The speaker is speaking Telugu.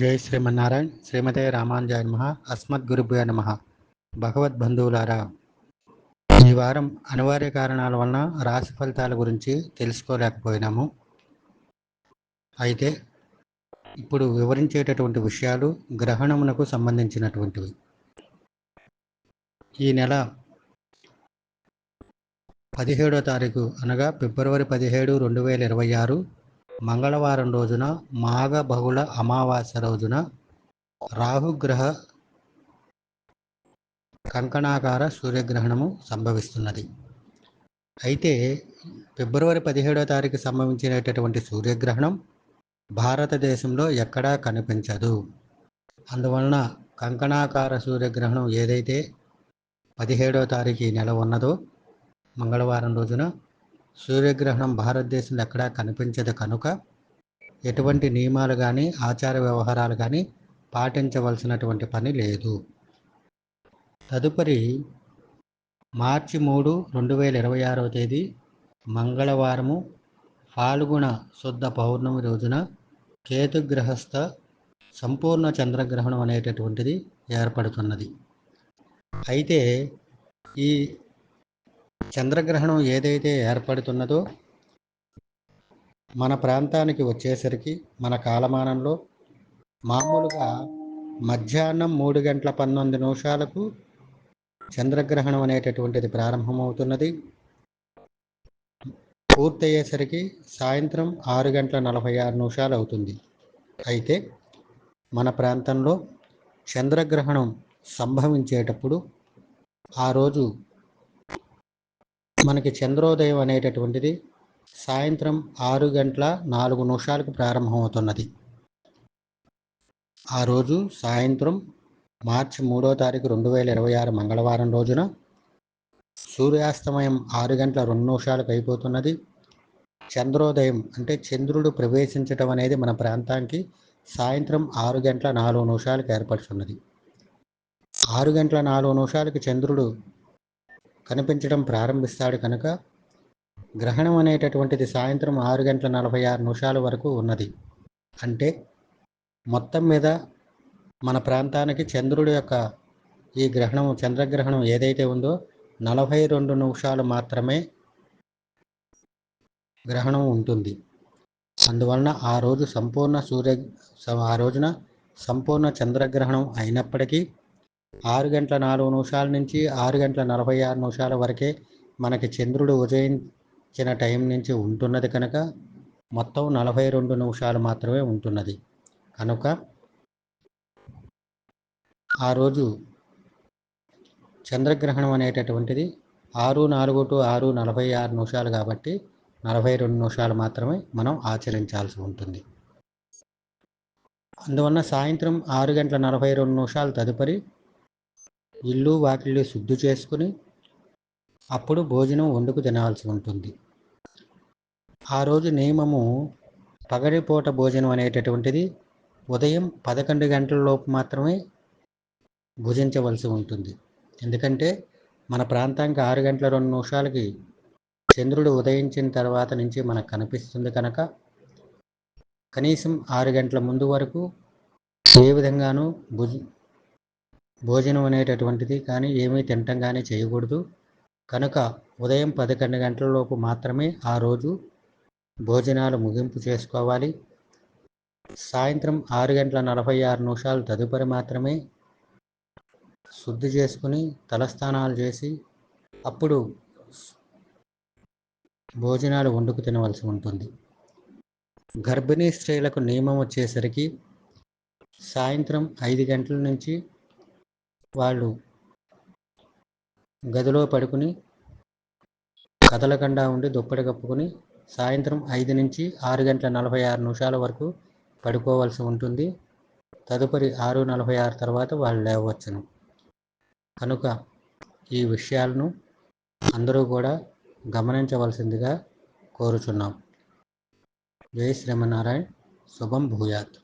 జై శ్రీమన్నారాయణ్ శ్రీమతే రామానుజాయ నమ అస్మద్ గురుభ్యో నమ. భగవద్ బంధువులారా ఈ వారం అనివార్య కారణాల వలన రాశి ఫలితాల గురించి తెలుసుకోలేకపోయినాము. అయితే ఇప్పుడు వివరించేటటువంటి విషయాలు గ్రహణమునకు సంబంధించినటువంటివి. ఈ నెల పదిహేడో తారీఖు అనగా ఫిబ్రవరి పదిహేడు రెండు వేల ఇరవై ఆరు మంగళవారం రోజున మాఘ బహుళ అమావాస్య రోజున రాహుగ్రహ కంకణాకార సూర్యగ్రహణము సంభవిస్తున్నది. అయితే ఫిబ్రవరి పదిహేడో తారీఖు సంభవించినటువంటి సూర్యగ్రహణం భారతదేశంలో ఎక్కడా కనిపించదు. అందువలన కంకణాకార సూర్యగ్రహణం ఏదైతే పదిహేడో తారీఖు నెల ఉన్నదో మంగళవారం రోజున సూర్యగ్రహణం భారతదేశంలో ఎక్కడా కనిపించదు కనుక ఎటువంటి నియమాలు కానీ ఆచార వ్యవహారాలు కానీ పాటించవలసినటువంటి పని లేదు. తదుపరి మార్చి మూడు రెండు వేల ఇరవై ఆరవ తేదీ మంగళవారము ఫాల్గుణ శుద్ధ పౌర్ణమి రోజున కేతుగ్రహస్థ సంపూర్ణ చంద్రగ్రహణం అనేటటువంటిది ఏర్పడుతున్నది. అయితే ఈ చంద్రగ్రహణం ఏదైతే ఏర్పడుతున్నదో మన ప్రాంతానికి వచ్చేసరికి మన కాలమానంలో మామూలుగా మధ్యాహ్నం మూడు గంటల పంతొమ్మిది నిమిషాలకు చంద్రగ్రహణం అనేటటువంటిది ప్రారంభమవుతున్నది. పూర్తయ్యేసరికి సాయంత్రం ఆరు గంటల నలభై ఆరు నిమిషాలు అవుతుంది అయితే మన ప్రాంతంలో చంద్రగ్రహణం సంభవించేటప్పుడు ఆ రోజు మనకి చంద్రోదయం అనేటటువంటిది సాయంత్రం ఆరు గంటల నాలుగు నిమిషాలకు ప్రారంభమవుతున్నది. ఆ రోజు సాయంత్రం మార్చి మూడో తారీఖు రెండు వేల ఇరవై ఆరు మంగళవారం రోజున సూర్యాస్తమయం ఆరు గంటల రెండు నిమిషాలకు అయిపోతున్నది. చంద్రోదయం అంటే చంద్రుడు ప్రవేశించటం అనేది మన ప్రాంతానికి సాయంత్రం ఆరు గంటల నాలుగు నిమిషాలకు ఏర్పడుతున్నది. ఆరు గంటల నాలుగు నిమిషాలకి చంద్రుడు కనిపించడం ప్రారంభిస్తాడు కనుక గ్రహణం అనేటటువంటిది సాయంత్రం ఆరు గంటల నలభై ఆరు నిమిషాల వరకు ఉన్నది. అంటే మొత్తం మీద మన ప్రాంతానికి చంద్రుడి యొక్క ఈ గ్రహణం చంద్రగ్రహణం ఏదైతే ఉందో నలభై రెండు నిమిషాలు మాత్రమే గ్రహణం ఉంటుంది. అందువలన ఆ రోజు సంపూర్ణ సూర్య ఆ రోజున సంపూర్ణ చంద్రగ్రహణం అయినప్పటికీ ఆరు గంటల నాలుగు నిమిషాల నుంచి ఆరు గంటల నలభై ఆరు నిమిషాల వరకే మనకి చంద్రుడు ఉదయించిన టైం నుంచి ఉంటున్నది కనుక మొత్తం నలభై రెండు నిమిషాలు మాత్రమే ఉంటున్నది. కనుక ఆ రోజు చంద్రగ్రహణం అనేటటువంటిది ఆరు నాలుగు టు ఆరు నలభై ఆరు నిమిషాలు కాబట్టి నలభై రెండు నిమిషాలు మాత్రమే మనం ఆచరించాల్సి ఉంటుంది. అందువలన సాయంత్రం ఆరు గంటల నలభై రెండు నిమిషాలు తదుపరి ఇల్లు వాకిళ్ళు శుద్ధి చేసుకుని అప్పుడు భోజనం వండుకు తినాల్సి ఉంటుంది. ఆ రోజు నియమము పగడిపూట భోజనం అనేటటువంటిది ఉదయం పదకొండు గంటల లోపు మాత్రమే భుజించవలసి ఉంటుంది. ఎందుకంటే మన ప్రాంతానికి ఆరు గంటల రెండు నిమిషాలకి చంద్రుడు ఉదయించిన తర్వాత నుంచి మనకు కనిపిస్తుంది కనుక కనీసం ఆరు గంటల ముందు వరకు ఏ విధంగానూ భుజ భోజనం అనేటటువంటిది కానీ ఏమీ తినటం కానీ చేయకూడదు. కనుక ఉదయం పదకొండు గంటల లోపు మాత్రమే ఆ రోజు భోజనాలు ముగింపు చేసుకోవాలి. సాయంత్రం ఆరు గంటల నలభై ఆరు నిమిషాలు తదుపరి మాత్రమే శుద్ధి చేసుకుని తలస్నానాలు చేసి అప్పుడు భోజనాలు వండుకు తినవలసి ఉంటుంది. గర్భిణీ స్త్రీలకు నియమం వచ్చేసరికి సాయంత్రం ఐదు గంటల నుంచి వాళ్ళు గదిలో పడుకుని కదలకుండా ఉండి దుప్పటి కప్పుకొని సాయంత్రం ఐదు నుంచి ఆరు గంటల నలభై ఆరు నిమిషాల వరకు పడుకోవాల్సి ఉంటుంది. తదుపరి ఆరు నలభై ఆరు తర్వాత వాళ్ళు లేవచ్చును కనుక ఈ విషయాలను అందరూ కూడా గమనించవలసిందిగా కోరుచున్నాం. జై శ్రీమన్నారాయణ. శుభం భూయాత్.